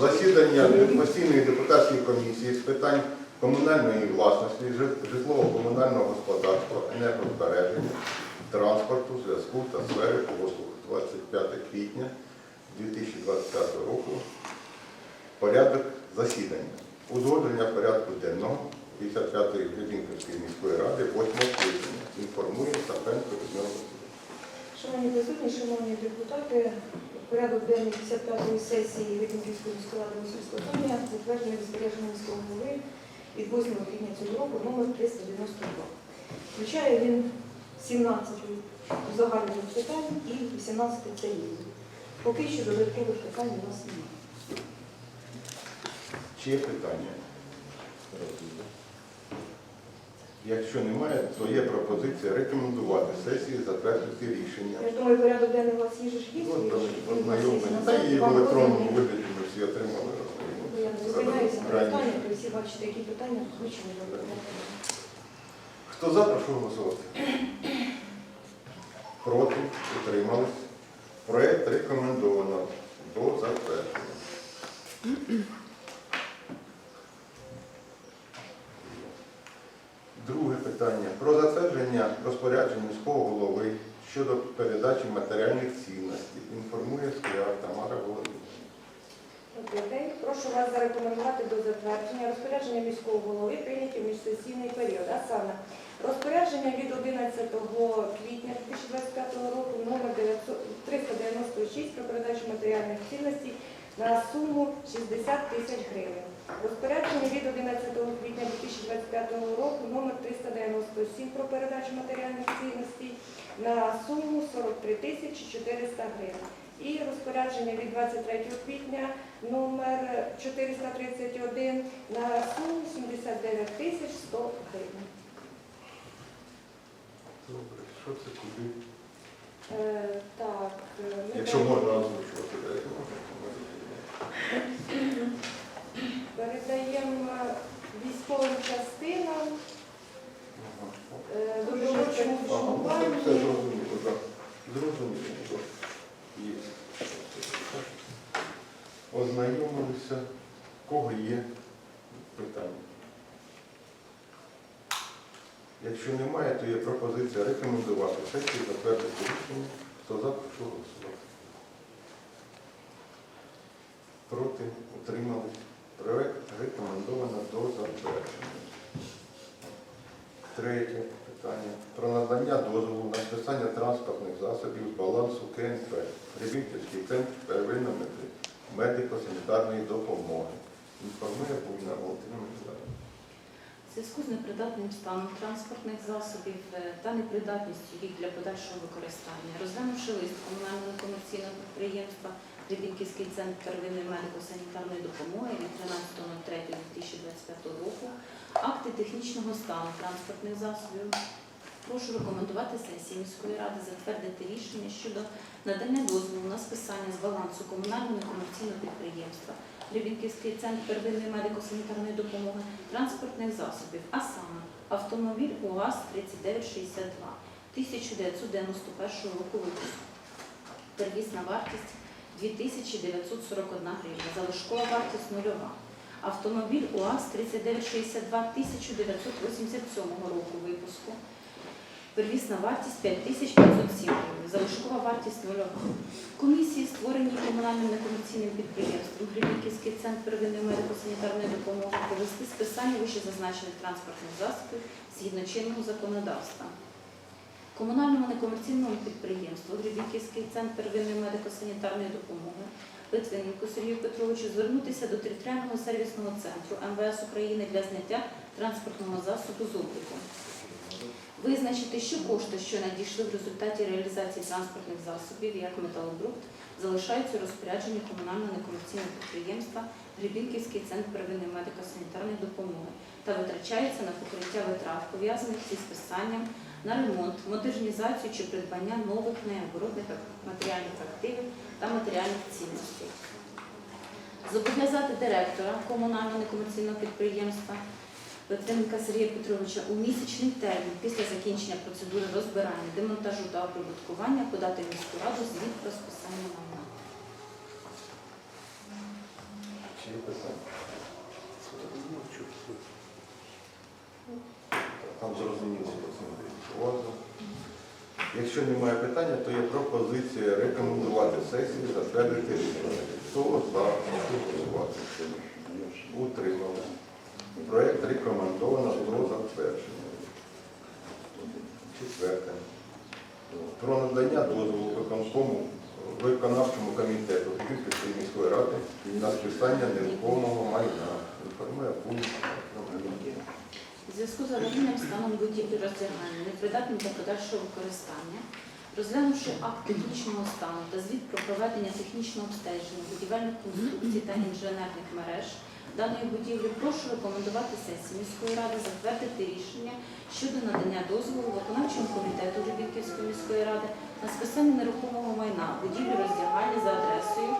засідання постійної депутатської комісії з питань комунальної власності, житлово-комунального господарства, енергозбереження, транспорту, зв'язку та сфери послуг 25 квітня 2025 року. Порядок засідання. Узгодження порядку денного 55-ї Гребінківської міської ради 8 скликання. Інформує Сапенко Людмила. Шановні присутні, шановні депутати, порядок денний 55-ї сесії Вікінської міської ради скликання затверджений розпорядження міського голови від 8 квітня цього року номер 392. Включає він 17 узагальнених питань і 18 це. Поки що додаткових питань у нас немає. Чи є питання? Якщо немає, то є пропозиція рекомендувати сесії затвердити рішення. Я думаю, порядок денний у вас є ж є. Ну, він там, ж- він у вас є Ознайомлення. на Та і в електронному вигляді ми всі отримали. Я не зупиняюся на питання, то всі бачите, які питання включені до. Хто за, прошу голосувати. Проти, утримались. Проект рекомендовано до затвердження. Друге питання. Про затвердження розпорядження міського голови щодо передачі матеріальних цінностей. Інформує Скляр Тамара Володимирівна. Прошу вас зарекомендувати до затвердження розпорядження міського голови прийняті в міжсесійний період. А саме розпорядження від 11 квітня 2025 року номер 396 про передачу матеріальних цінностей на суму 60 тисяч гривень. Розпорядження від 11 квітня 2025 року номер 397 про передачу матеріальних цінностей на суму 43 тисячі 400 гривень. І розпорядження від 23 квітня номер 431 на суму 79 тисяч 100 гривень. Добре, що це куди? Е, так, е, ми Якщо можна озвучувати. так? військовим частинам е, добровольчому ну, зрозуміло, так. Є. Ознайомилися. Кого є питання? Якщо немає, то є пропозиція рекомендувати сесію затвердити рішення. Хто за, прошу голосувати. Проти, утримались. Проект до затвердження. Третє питання. Про надання дозволу на списання транспортних засобів з балансу КНП. Рівненський центр первинної медико-санітарної допомоги. Інформує Буйна Валентина Миколаївна. В зв'язку з непридатним станом транспортних засобів е, та непридатністю їх для подальшого використання, розглянувши лист комунального некомерційного підприємства Рибінківський центр первинної медико-санітарної допомоги від 13.03.2025 року, акти технічного стану транспортних засобів, прошу рекомендувати сесії міської ради затвердити рішення щодо надання дозволу на списання з балансу комунального некомерційного підприємства Рибінківський центр первинної медико-санітарної допомоги транспортних засобів, а саме автомобіль УАЗ 3962 1991 року випуску. Первісна вартість 2941 гривня, залишкова вартість нульова. Автомобіль УАЗ 3962 1987 року випуску. Первісна вартість 5507 гривень, залишкова вартість нульова. Комісії, створені комунальним некомерційним підприємством Гребінківський центр первинної медико-санітарної допомоги, провести списання вищезазначених транспортних засобів згідно чинного законодавства. Комунальному некомерційному підприємству Гребінківський центр первинної медико-санітарної допомоги Литвиненку Сергію Петровичу звернутися до територіального сервісного центру МВС України для зняття транспортного засобу з обліку. Визначити, що кошти, що надійшли в результаті реалізації транспортних засобів, як металобрухт, залишаються у розпорядженні комунального некомерційного підприємства Гребінківський центр первинної медико-санітарної допомоги та витрачаються на покриття витрат, пов'язаних зі списанням на ремонт, модернізацію чи придбання нових необоротних матеріальних активів та матеріальних цінностей. Зобов'язати директора комунального некомерційного підприємства Литвиненка Сергія Петровича у місячний термін після закінчення процедури розбирання, демонтажу та оприбуткування подати міську раду звіт про списання майна. Чи Там зрозуміло, Ладно. Якщо немає питання, то є пропозиція рекомендувати сесії затвердити рішення. Хто за голосувати? Утримали. Проект рекомендовано до затвердження. Четверте. Про надання дозволу виконкому виконавчому комітету Київської міської ради на списання нерухомого майна. Інформує пункт. Зв'язку з аварійним станом будівлі роздягальні, непридатним для подальшого використання, розглянувши акт технічного стану та звіт про проведення технічного обстеження будівельних конструкцій та інженерних мереж даної будівлі, прошу рекомендувати сесії міської ради затвердити рішення щодо надання дозволу виконавчому комітету Любівківської міської ради на списання нерухомого майна будівлі роздягальні за адресою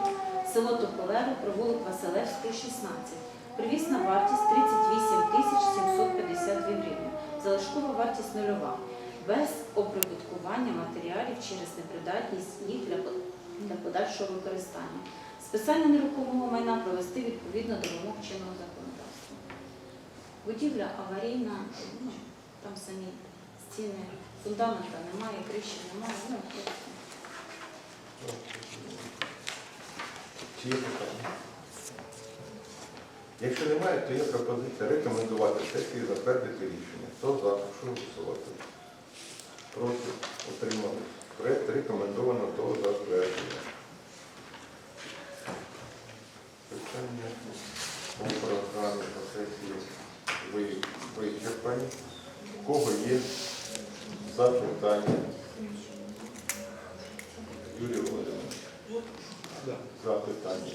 село Тополево, провулок Василевської, 16. Привісна вартість 38 тисяч 752 гривні. Залишкова вартість нульова. Без оприбуткування матеріалів через непридатність їх для, для подальшого використання. Списання нерухомого майна провести відповідно до вимог чинного законодавства. Будівля аварійна, ну, там самі стіни, фундамента немає, криші немає. Ну. Чи є питання? Якщо немає, то є пропозиція рекомендувати сесії затвердити рішення. Хто за? Прошу голосувати. Проти? Утримали. Проект рекомендовано до затвердження. Питання по програмі по сесії ви- вичерпані. У кого є запитання? Юрій Володимирович. Запитання.